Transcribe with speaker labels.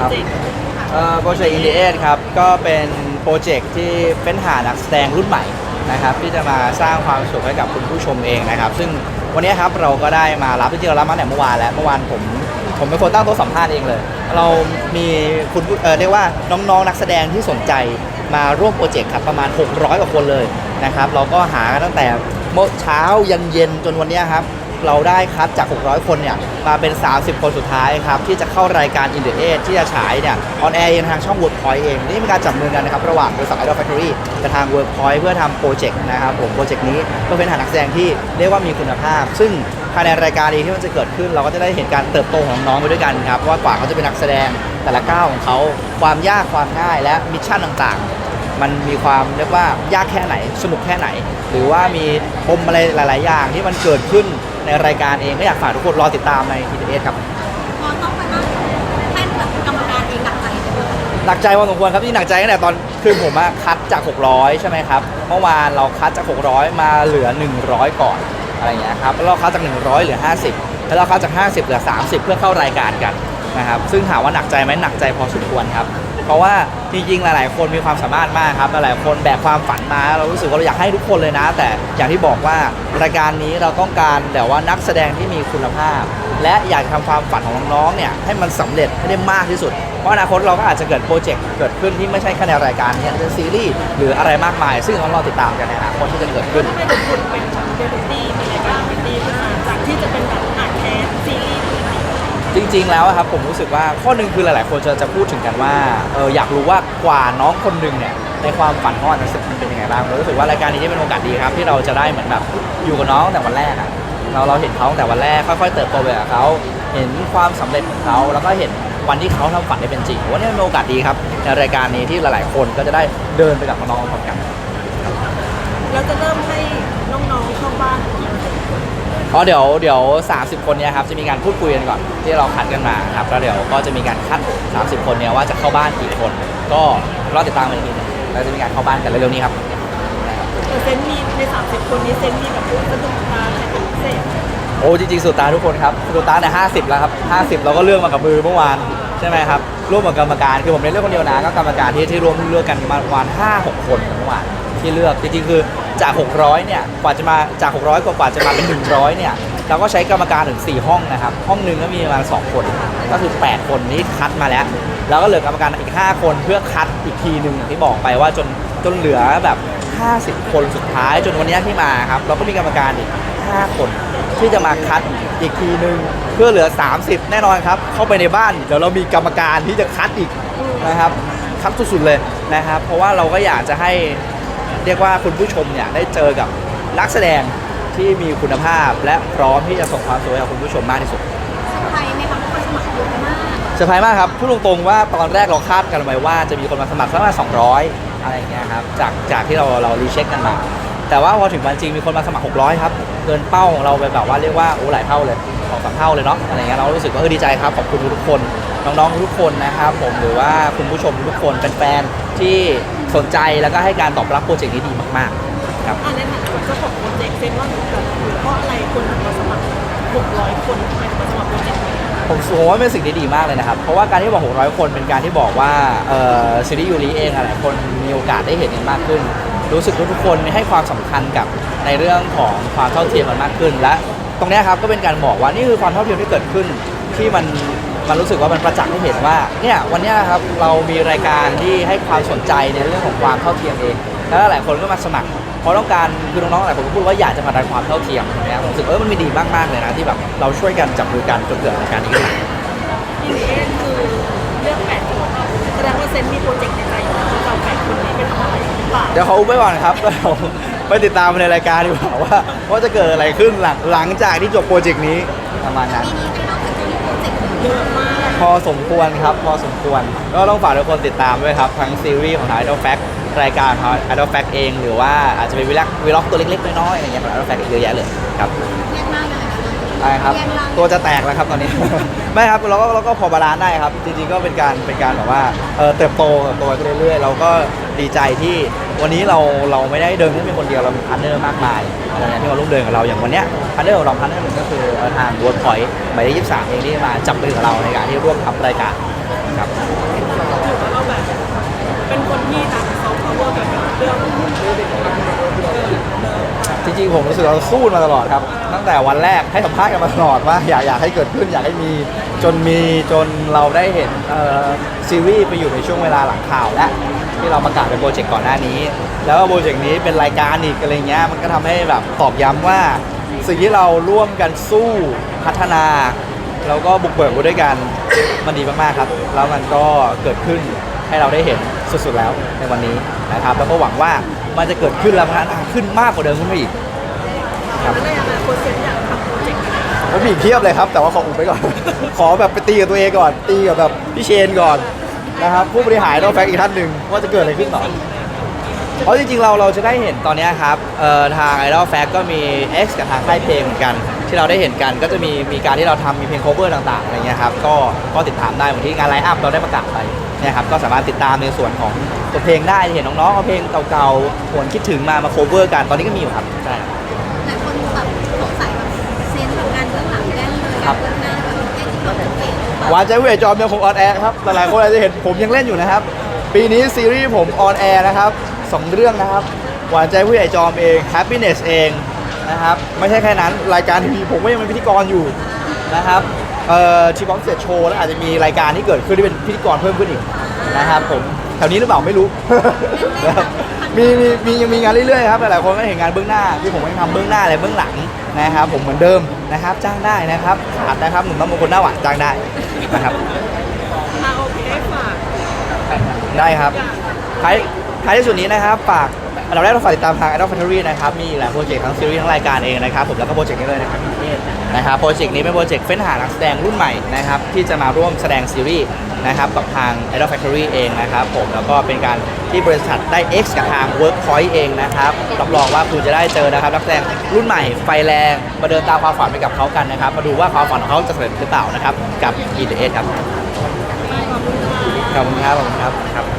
Speaker 1: ครับ
Speaker 2: เจกต์
Speaker 1: เอ่อโปรเจกต์อินเดียครับ ก็เป็นโปรเจกต์ที่เป็นหานักแสดงรุ่นใหม่นะครับที่จะมาสร้างความสุขให้กับคุณผู้ชมเองนะครับ ซึ่งวันนี้ครับเราก็ได้มารับจริงๆเรารับมาแต่เมื่อวานแล้วเมื่อวานผมผมเป็นคนตั้งโต๊ะสัมภาษณ์เองเลย เรามีคุณผู้เออเรียกว่าน้องๆนักแสดงที่สนใจมาร่วมโปรเจกต์ครับประมาณ 600กว่าคนเลยนะครับ เราก็หากันตั้งแต่เมื่อเช้ายันเย็นจนวันเนี้ยครับ เราได้คัดจาก 600 คนเนี่ยมาเป็น 30 คนสุดท้ายครับที่จะเข้ารายการ In the Age ที่จะฉายเนี่ยออนแอร์เองทางช่อง Workpoint เอง นี่เป็นการจับมือกันนะครับระหว่างบริษัท Idol Factory กับทาง Workpoint เพื่อทำโปรเจกต์นะครับผมโปรเจกต์นี้ก็เป็นหานักแสดงที่เรียกว่ามีคุณภาพ ซึ่งภายในรายการนี้ที่มันจะเกิดขึ้น เราก็จะได้เห็นการเติบโตของน้องไปด้วยกันครับว่ากว่าเขาจะเป็นนักแสดงแต่ละก้าวของเขาความยากความง่ายและมิชชั่นต่างๆ มันมีความเรียกว่ายากแค่ไหนสนุกแค่ไหน หรือว่ามีปมอะไรหลาย ๆ อย่างที่มันเกิดขึ้น ในรายการเองก็อยากฝากทุกคนรอติดตามในทีเอสครับ
Speaker 3: พอต้องมานั่งให้แบบกรรมการเองหนักใจไหมคะ
Speaker 1: หนักใจพอสมควรครับที่หนักใจตั้งแต่ตอนคือผมอะคัดจาก 600 ใช่ไหมครับเมื่อวานเราคัดจาก 600 มาเหลือ 100 ก่อนอะไรอย่างเงี้ยครับแล้วเราคัดจาก 100 เหลือ 50 แล้วเราคัดจาก 50 เหลือ 30 เพื่อเข้ารายการกัน นะครับ ซึ่งถามว่าหนักใจไหมหนักใจพอสมควรครับ เพราะว่าจริงๆหลาย ๆ คนมีความสามารถมากครับ หลายๆคนแบกความฝันมา เรารู้สึกว่าเราอยากให้ทุกคนเลยนะ แต่อย่างที่บอกว่ารายการนี้เราต้องการแต่ว่านักแสดงที่มีคุณภาพ และอยากทำความฝันของน้องๆ เนี่ยให้มันสำเร็จให้ได้มากที่สุด เพราะอนาคตเราก็อาจจะเกิดโปรเจกต์เกิดขึ้นที่ไม่ใช่แค่ในรายการนี้อาจจะเป็นซีรีส์หรืออะไรมากมาย ซึ่งต้องรอติดตามกันในอนาคตที่จะเกิดขึ้น
Speaker 2: เป็นเดบิวตี้มีรายการเดบิวตี้ขึ้นมา ริ
Speaker 1: ง ๆ แล้วอะครับผมรู้สึกว่าข้อหนึ่งคือหลาย ๆ คนจะจะพูดถึงกันว่าเอออยากรู้ว่ากว่าน้องคนหนึ่งเนี่ยในความฝันของอันนั้นมันเป็นยังไงบ้างเรารู้สึกว่ารายการนี้เป็นโอกาสดีครับ ที่เราจะได้เหมือนแบบอยู่กับน้องแต่วันแรกอะเราเราเห็นเขาตั้งแต่วันแรกค่อยๆเติบโตไปกับเขาเห็นความสำเร็จของเขาแล้วก็เห็นวันที่เขาทำฝันได้เป็นจริงผมว่านี่เป็นโอกาสดีครับในรายการนี้ที่หลาย ๆ คนก็จะได้เดินไปกับน้องๆพร้อมกัน
Speaker 2: แล้วจะเริ่มให้น้องๆเข้าบ้าน
Speaker 1: เพราะเดี๋ยวเดี๋ยว 30 คนเนี่ยครับจะมีการพูดคุยกันก่อนที่เราคัดกันมาครับแล้วเดี๋ยวก็จะมีการคัด 30 คนเนี่ยว่าจะเข้าบ้านกี่คน ก็รอติดตามกันอีกทีหนึงเราจะมีการเข้าบ้านกันเร็วๆนี้ครับ
Speaker 2: แต่เซนต์มีใน30 คนนี้เซนต์มีแบบพูดสนุกตาใครเป็นพิเศษ
Speaker 1: โอ้จริงๆสุดตาทุกคนครับสุดตาเนี่ย50แล้วครับ50เราก็เลือกมากับมือเมื่อวานใช่ไหมครับ ร่วมกับกรรมการคือผมไม่ได้เลือกคนเดียวนะก็กรรมการที่ที่ร่วมเลือกกันประมาณ5 6คนเมื่อวานที่เลือกจริงๆคือจาก 600เนี่ยกว่าจะมาจาก 600 กว่ากว่าจะมาเป็น 100เนี่ยเราก็ใช้กรรมการถึง 4 ห้องนะครับ ห้องหนึ่งก็มีประมาณ 2 คน ก็คือ 8 คนที่คัดมาแล้ว แล้วก็เหลือกรรมการอีก 5 คนเพื่อคัดอีกทีหนึ่งอย่างที่บอกไปว่าจนจนเหลือแบบ 50 คนสุดท้ายจนวันนี้ที่มาครับ เราก็มีกรรมการอีก 5 คนที่จะมาคัดอีกทีหนึ่งเพื่อเหลือ 30 แน่นอนครับ เข้าไปในบ้านเดี๋ยวเรามีกรรมการที่จะคัดอีกนะครับคัดสุดๆเลยนะครับ เพราะว่าเราก็อยากจะให้เรียกว่าคุณผู้ชมเนี่ยได้เจอกับนักแสดงที่มีคุณภาพ และพร้อมที่จะส่งความสวยให้กับคุณผู้ชมมากที่สุด
Speaker 3: สบายไหมคะเพราะคนสมัครเยอะมาก
Speaker 1: เซอร์ไพรส์มากครับพูดตรงๆว่าตอนแรกเราคาดกันไว้ว่าจะมีคนมาสมัครสักประมาณ200 อะไรอย่างเงี้ยครับจากจากที่เราเรารีเช็คกันมา แต่ว่าพอถึงวันจริงมีคนมาสมัคร 600 ครับ เกินเป้าของเราไปแบบว่าเรียกว่าโอ้หลายเท่าเลยสองสามเท่าเลยเนาะอะไรเงี้ยเรารู้สึกว่าเออดีใจครับขอบคุณทุกคนน้องๆทุกคนนะครับผมหรือว่าคุณผู้ชมทุกคนเป็นแฟนๆที่สนใจแล้วก็ให้การตอบรับโปรเจกต์นี้ดีมากๆครับ
Speaker 2: อ่าในฐานะเจ้าของโปรเจกต์เซนว่าแบบเพราะอะไรคนถึงมาสมัคร 600 คนทำไมถึงมาสมัครโปรเจกต์นี้
Speaker 1: ผมผมว่าเป็นสิ่งที่ดีมากเลยนะครับ เพราะว่าการที่บอก 600 คนเป็นการที่บอกว่าเอ่อซีรีส์ยูริเองอะหลายคนมีโอกาสได้เห็นกันมากขึ้น รู้สึกว่าทุกคนให้ความสำคัญกับในเรื่องของความเท่าเทียมกันมากขึ้น และตรงนี้ครับก็เป็นการบอกว่านี่คือความเท่าเทียมที่เกิดขึ้นที่มันมันรู้สึกว่ามันประจักษ์ให้เห็นว่าเนี่ยวันนี้ครับเรามีรายการที่ให้ความสนใจในเรื่องของความเท่าเทียมเอง แล้วหลายคนก็มาสมัครเพราะต้องการคือน้องๆหลายคนก็พูดว่าอยากจะมาดันความเท่าเทียมนี้ยผมรู้สึกเออมันมีดีมากๆเลยนะที่แบบเราช่วยกันจับมือกันจนเกิดรายการนี้ขึ้นมา
Speaker 2: อินเอ็นคือเลือก8คนแสดงว่าเซนมีโปรเจกต์ เอา8คนนี้ไปทำอะไรหรือเปล่า
Speaker 1: เดี๋ยวเขาอุ้มไว้ก่อนครับแล้วเราไปติดตามในรายการดีกว่าว่าว่าจะเกิดอะไรขึ้นหลังหลังจากที่จบโปรเจกต์นี้ประมาณนั้น
Speaker 3: ปีนี้ได้นอกจากจะมีโปรเจกต์
Speaker 2: เยอะมาก
Speaker 1: พอสมควรครับพอสมควร ก็ต้องฝากทุกคนติดตามด้วยครับ ทั้งซีรีส์ของทาง Idol Fact รายการของ Idol Fact เอง หรือว่าอาจจะเป็นวิล็อกวิล็อกตัวเล็กๆ น้อยๆอะไรเงี้ยของ Idol Fact อีกเยอะแยะเลยครับ
Speaker 3: แยกหน้ายังไงคะ
Speaker 1: ใช่ครับ
Speaker 3: แยกล่าง
Speaker 1: ตัวจะแตกแล้วครับตอนนี้ ไม่ครับเราก็เราก็พอบาลานซ์ได้ครับ จริงๆก็เป็นการเป็นการแบบว่าเออเติบโตเติบโตไปเรื่อยๆ เราก็ดีใจที่วันนี้เราเราไม่ได้เดินแค่เพียงคนเดียวเรามีพาร์ทเนอร์มากมายอะไรเงี้ยที่มาร่วมเดินกับเราอย่างวันเนี้ยพาร์ทเนอร์ของเราพาร์ทเนอร์หนึ่งก็คือเอ่อทาง World Point หมายเลข23เองที่มาจับมือกับเราในการที่ร่วมทำรายการครับ
Speaker 2: ถือว่าเราแบบเป็นคนที่ทำซอฟต์พาวเวอร์แบบเรื่อง
Speaker 1: ผมรู้สึกเราสู้มาตลอดครับ ตั้งแต่วันแรกให้สัมภาษณ์กันมาตลอดว่าอยากอยากให้เกิดขึ้นอยากให้มีจนมีจนเราได้เห็นซีรีส์ไปอยู่ในช่วงเวลาหลังข่าวและที่เราประกาศเป็นโปรเจกต์ก่อนหน้านี้ แล้วโปรเจกต์นี้เป็นรายการอีกอะไรเงี้ยมันก็ทำให้แบบตอกย้ำว่า สิ่งที่เราร่วมกันสู้พัฒนาแล้วก็บุกเบิกด้วยกันมันดีมากๆครับ แล้วมันก็เกิดขึ้นให้เราได้เห็นสุดๆแล้วในวันนี้นะครับ แล้วก็หวังว่ามันจะเกิดขึ้นแล้วพัฒนาขึ้นมากกว่าเดิมขึ้นไปอีก ครับ
Speaker 2: แล้วในอนาคตเซนอยากทำโปรเจกต์อะไร
Speaker 1: ผมมีอีกเพียบเลยครับ แต่ว่าขออุบไว้ก่อน ขอแบบไปตีกับตัวเองก่อน ตีกับแบบพี่เชนก่อนนะครับ ผู้บริหารนอกแฟกอีกท่านหนึ่งว่าจะเกิดอะไรขึ้นต่อเพราะจริงๆ เราเราจะได้เห็นตอนเนี้ยครับเอ่อทาง Idol Fact ก็มี X กับทางค่ายเพลงเหมือนกัน ที่เราได้เห็นกันก็จะมีมีการที่เราทำมีเพลง cover ต่างๆอะไรเงี้ยครับก็ก็ติดตามได้เหมือนที่งานไลฟ์อัพเราได้ประกาศไปเนี่ยครับก็สามารถติดตามในส่วนของตัวเพลงได้เห็นน้องๆเอาเพลงเก่าๆหวนคิดถึงมามา cover กันตอนนี้ก็มีอยู่ครับใช่
Speaker 3: หลา ปล่า
Speaker 1: หวานใจผู้ใหญ่จอมยังคงออนแอร์ครับหลายๆคนอาจจะเห็นผมยังเล่นอยู่นะครับ ปีนี้ซีรีส์ผมออนแอร์นะครับสองเรื่องนะครับ หวานใจผู้ใหญ่จอมเอง Happiness เองนะครับ ไม่ใช่แค่นั้นรายการทีวีผมก็ยังเป็นพิธีกรอยู่นะครับเอ่อทีบ็อกเซตโชว์แล้วอาจจะมีรายการที่เกิดขึ้นที่เป็นพิธีกรเพิ่มขึ้นอีกนะครับผมแถวนี้หรือเปล่าไม่รู้นะครับ มีมีมียังมีงานเรื่อยๆครับหลายๆคนก็เห็นงานเบื้องหน้าที่ผมยังทำเบื้องหน้าและเบื้องหลังนะครับผมเหมือนเดิมนะครับ จ้างได้นะครับขาดนะครับหนุ่มน้ำมงคลหน้าหวานจ้างได้นะครับ
Speaker 2: อ่าโอเคฝาก
Speaker 1: ได้ครับท้ายท้ายที่สุดนี้นะครับฝาก อันดับแรกเราฝากติดตามทาง Idol Factory นะครับ มีหลายโปรเจกต์ทั้งซีรีส์ทั้งรายการเองนะครับผมแล้วก็โปรเจกต์นี้เลยนะครับพี่เทศนะครับโปรเจกต์นี้เป็นโปรเจกต์เฟ้นหานักแสดงรุ่นใหม่นะครับที่จะมาร่วมแสดงซีรีส์นะครับกับทาง Idol Factory เองนะครับผมแล้วก็เป็นการที่บริษัทได้ X กับทาง Workpoint เองนะครับรับรองว่าคุณจะได้เจอนะครับนักแสดงรุ่นใหม่ไฟแรงมาเดินตามความฝันไปกับเขากันนะครับมาดูว่าความฝันของเขาจะสำเร็จหรือเปล่านะครับกับ e ีเอครับขอบคุณครับขอบคุณครับครับ